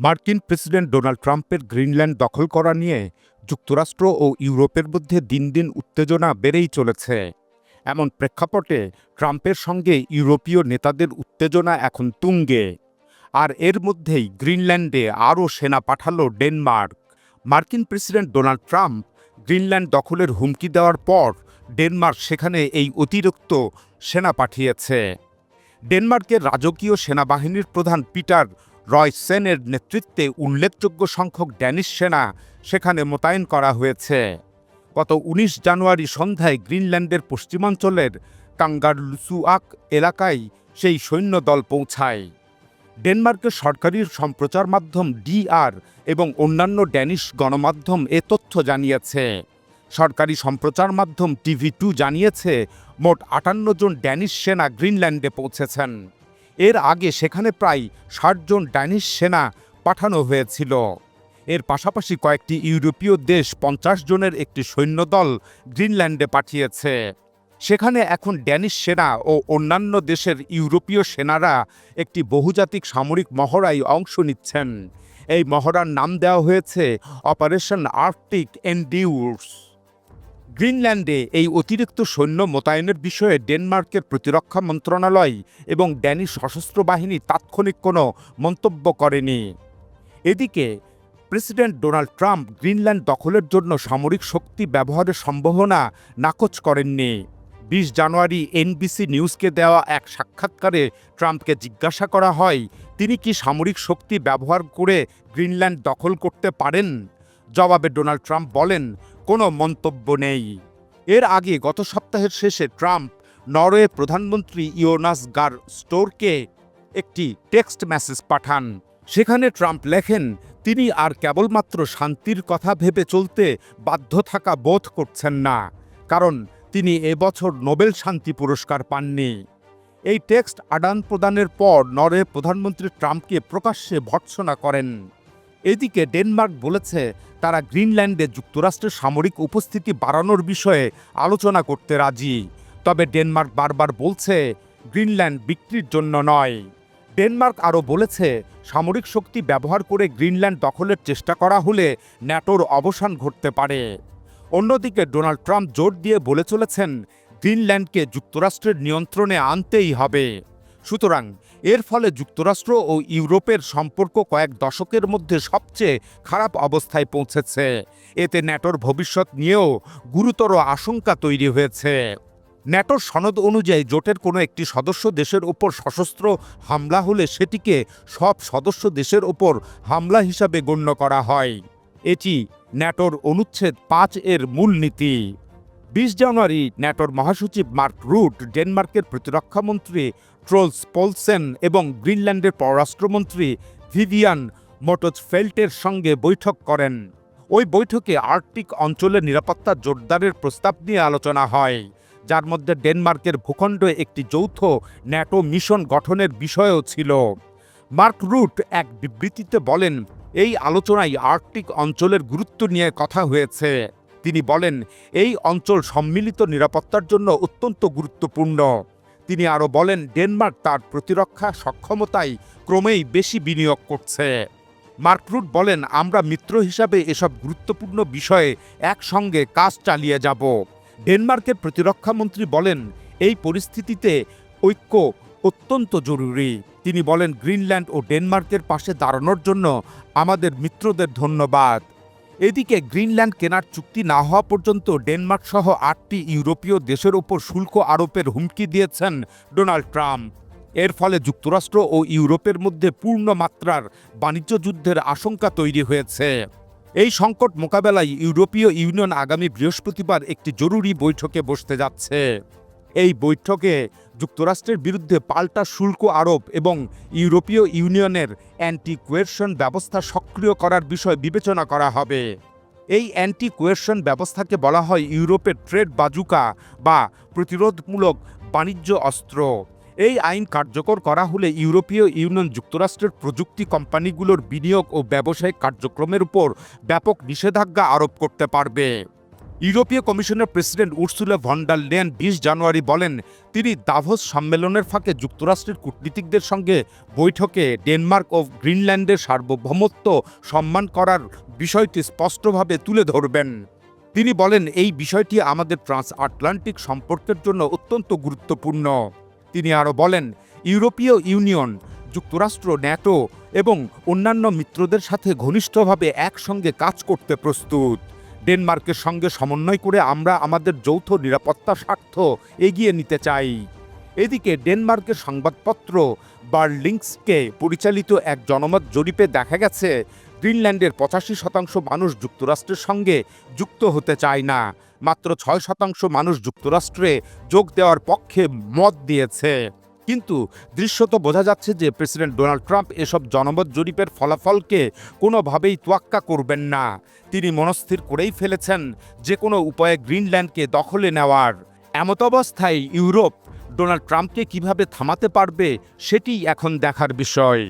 মার্কিন president Donald ট্রাম্পের Greenland দখল করা নিয়ে যুক্তরাষ্ট্র ও ইউরোপের মধ্যে দিন দিন উত্তেজনা বেড়েই চলেছে। এমন প্রেক্ষাপটে ট্রাম্পের সঙ্গে ইউরোপীয় নেতাদের উত্তেজনা এখন তুঙ্গে। আর এর মধ্যেই গ্রিনল্যান্ডে আরও সেনা পাঠালো ডেনমার্ক। মার্কিন প্রেসিডেন্ট ডোনাল্ড ট্রাম্প গ্রিনল্যান্ড দখলের হুমকি দেওয়ার পর ডেনমার্ক সেখানে এই অতিরিক্ত সেনা পাঠিয়েছে। ডেনমার্কের রাজকীয় সেনাবাহিনীর প্রধান পিটার রয় সেনের নেতৃত্বে উল্লেখযোগ্য সংখ্যক ড্যানিশ সেনা সেখানে মোতায়েন করা হয়েছে। গত উনিশ জানুয়ারি সন্ধ্যায় গ্রিনল্যান্ডের পশ্চিমাঞ্চলের কাঙ্গারলুসুয়াক এলাকায় সেই সৈন্যদল পৌঁছায়। ডেনমার্কের সরকারি সম্প্রচার মাধ্যম ডিআর এবং অন্যান্য ড্যানিশ গণমাধ্যম এ তথ্য জানিয়েছে। সরকারি সম্প্রচার মাধ্যম টিভি টু জানিয়েছে, মোট আটান্ন জন ড্যানিশ সেনা গ্রিনল্যান্ডে পৌঁছেছেন। এর আগে সেখানে প্রায় ষাট জন ড্যানিশ সেনা পাঠানো হয়েছিল। এর পাশাপাশি কয়েকটি ইউরোপীয় দেশ পঞ্চাশ জনের একটি সৈন্যদল গ্রিনল্যান্ডে পাঠিয়েছে। সেখানে এখন ড্যানিশ সেনা ও অন্যান্য দেশের ইউরোপীয় সেনারা একটি বহুজাতিক সামরিক মহড়ায় অংশ নিচ্ছেন। এই মহড়ার নাম দেওয়া হয়েছে অপারেশন আর্কটিক এন্ডিউর্স গ্রিনল্যান্ডে এই অতিরিক্ত সৈন্য মোতায়েনের বিষয়ে ডেনমার্কের প্রতিরক্ষা মন্ত্রণালয় এবং ড্যানিশ সশস্ত্র বাহিনী তাৎক্ষণিক কোনো মন্তব্য করেনি। এদিকে, প্রেসিডেন্ট ডোনাল্ড ট্রাম্প গ্রিনল্যান্ড দখলের জন্য সামরিক শক্তি ব্যবহারের সম্ভাবনা নাকচ করেননি। বিশ জানুয়ারি এনবিসি নিউজকে দেওয়া এক সাক্ষাৎকারে ট্রাম্পকে জিজ্ঞাসা করা হয়, তিনি কি সামরিক শক্তি ব্যবহার করে গ্রিনল্যান্ড দখল করতে পারেন? জবাবে ডোনাল্ড ট্রাম্প বলেন কোনো মন্তব্য নেই। এর আগে গত সপ্তাহের শেষে ট্রাম্প নরওয়ে প্রধানমন্ত্রী ইওনাস গার স্টোরকে একটি টেক্সট মেসেজ পাঠান। সেখানে ট্রাম্প লেখেন, তিনি আর কেবলমাত্র শান্তির কথা ভেবে চলতে বাধ্য থাকা বোধ করছেন না, কারণ তিনি এবছর নোবেল শান্তি পুরস্কার পাননি। এই টেক্সট আদান প্রদানের পর নরওয়ে প্রধানমন্ত্রী ট্রাম্পকে প্রকাশ্যে ভর্ৎসনা করেন। এদিকে ডেনমার্ক বলেছে তারা গ্রিনল্যান্ডে যুক্তরাষ্ট্রের সামরিক উপস্থিতি বাড়ানোর বিষয়ে আলোচনা করতে রাজি। তবে ডেনমার্ক বারবার বলছে গ্রিনল্যান্ড বিক্রির জন্য নয়। ডেনমার্ক আরও বলেছে, সামরিক শক্তি ব্যবহার করে গ্রিনল্যান্ড দখলের চেষ্টা করা হলে ন্যাটোর অবসান ঘটতে পারে। অন্যদিকে ডোনাল্ড ট্রাম্প জোর দিয়ে বলে চলেছেন, গ্রিনল্যান্ডকে যুক্তরাষ্ট্রের নিয়ন্ত্রণে আনতেই হবে। সুতরাং এর ফলে যুক্তরাষ্ট্র ও ইউরোপের সম্পর্ক কয়েক দশকের মধ্যে সবচেয়ে খারাপ অবস্থায় পৌঁছেছে। এতে ন্যাটোর ভবিষ্যৎ নিয়েও গুরুতর আশঙ্কা তৈরি হয়েছে। ন্যাটোর সনদ অনুযায়ী জোটের কোনো একটি সদস্য দেশের ওপর সশস্ত্র হামলা হলে সেটিকে সব সদস্য দেশের ওপর হামলা হিসাবে গণ্য করা হয়। এটি ন্যাটোর অনুচ্ছেদ পাঁচ এর মূলনীতি। বিশ জানুয়ারি ন্যাটোর মহাসচিব মার্ক রুট, ডেনমার্কের প্রতিরক্ষামন্ত্রী ট্রোলস পোলসেন এবং গ্রিনল্যান্ডের পররাষ্ট্রমন্ত্রী ভিভিয়ান মোটজ ফেল্টের সঙ্গে বৈঠক করেন। ওই বৈঠকে আর্কটিক অঞ্চলের নিরাপত্তা জোরদারের প্রস্তাব নিয়ে আলোচনা হয়, যার মধ্যে ডেনমার্কের ভূখণ্ড একটি যৌথ ন্যাটো মিশন গঠনের বিষয়ও ছিল। মার্ক রুট এক বিবৃতিতে বলেন, এই আলোচনায় আর্কটিক অঞ্চলের গুরুত্ব নিয়ে কথা হয়েছে। তিনি বলেন, এই অঞ্চল সম্মিলিত নিরাপত্তার জন্য অত্যন্ত গুরুত্বপূর্ণ। তিনি আরও বলেন, ডেনমার্ক তার প্রতিরক্ষা সক্ষমতায় ক্রমেই বেশি বিনিয়োগ করছে। মার্ক রুট বলেন, আমরা মিত্র হিসাবে এসব গুরুত্বপূর্ণ বিষয়ে একসঙ্গে কাজ চালিয়ে যাব। ডেনমার্কের প্রতিরক্ষামন্ত্রী বলেন, এই পরিস্থিতিতে ঐক্য অত্যন্ত জরুরি। তিনি বলেন, গ্রিনল্যান্ড ও ডেনমার্কের পাশে দাঁড়ানোর জন্য আমাদের মিত্রদের ধন্যবাদ। এদিকে গ্রিনল্যান্ড কেনার চুক্তি না হওয়া পর্যন্ত ডেনমার্ক সহ আটটি ইউরোপীয় দেশের ওপর শুল্ক আরোপের হুমকি দিয়েছেন ডোনাল্ড ট্রাম্প। এর ফলে যুক্তরাষ্ট্র ও ইউরোপের মধ্যে পূর্ণ মাত্রার বাণিজ্য যুদ্ধের আশঙ্কা তৈরি হয়েছে। এই সংকট মোকাবেলায় ইউরোপীয় ইউনিয়ন আগামী বৃহস্পতিবার একটি জরুরি বৈঠকে বসতে যাচ্ছে। এই বৈঠকে যুক্তরাষ্ট্রের বিরুদ্ধে পাল্টা শুল্ক আরোপ এবং ইউরোপীয় ইউনিয়নের অ্যান্টি কোয়েরশন ব্যবস্থা সক্রিয় করার বিষয় বিবেচনা করা হবে। এই অ্যান্টি কোয়েরশন ব্যবস্থাকে বলা হয় ইউরোপের ট্রেড বাজুকা বা প্রতিরোধমূলক বাণিজ্য অস্ত্র। এই আইন কার্যকর করা হলে ইউরোপীয় ইউনিয়ন যুক্তরাষ্ট্রের প্রযুক্তি কোম্পানিগুলোর বিনিয়োগ ও ব্যবসায়িক কার্যক্রমের উপর ব্যাপক নিষেধাজ্ঞা আরোপ করতে পারবে। ইউরোপীয় কমিশনের প্রেসিডেন্ট উর্সুলা ভন্ডার লেন বিশ জানুয়ারি বলেন, তিনি দাভোস সম্মেলনের ফাঁকে যুক্তরাষ্ট্রের কূটনীতিকদের সঙ্গে বৈঠকে ডেনমার্ক ও গ্রিনল্যান্ডের সার্বভৌমত্ব সম্মান করার বিষয়টি স্পষ্টভাবে তুলে ধরবেন। তিনি বলেন, এই বিষয়টি আমাদের ট্রান্স আটলান্টিক সম্পর্কের জন্য অত্যন্ত গুরুত্বপূর্ণ। তিনি আরও বলেন, ইউরোপীয় ইউনিয়ন, যুক্তরাষ্ট্র, ন্যাটো এবং অন্যান্য মিত্রদের সাথে ঘনিষ্ঠভাবে একসঙ্গে কাজ করতে প্রস্তুত। ডেনমার্কের সঙ্গে সমন্বয় করে আমরা আমাদের যৌথ নিরাপত্তা স্বার্থ এগিয়ে নিতে চাই। এদিকে ডেনমার্কের সংবাদপত্র বার্লিংসকে পরিচালিত এক জনমত জরিপে দেখা গেছে, গ্রিনল্যান্ডের পঁচাশি শতাংশ মানুষ যুক্তরাষ্ট্রের সঙ্গে যুক্ত হতে চায় না। মাত্র ছয় শতাংশ মানুষ যুক্তরাষ্ট্রে যোগ দেওয়ার পক্ষে মত দিয়েছে। কিন্তু দৃশ্যত বোঝা যাচ্ছে যে প্রেসিডেন্ট ডোনাল্ড ট্রাম্প এসব জনমত জরিপের ফলাফলকে কোনোভাবেই তোয়াক্কা করবেন না। তিনি মনস্থির করেই ফেলেছেন যে কোনো উপায়ে গ্রিনল্যান্ডকে দখলে নেওয়ার। এমত অবস্থায় ইউরোপ ডোনাল্ড ট্রাম্পকে কীভাবে থামাতে পারবে সেটি এখন দেখার বিষয়।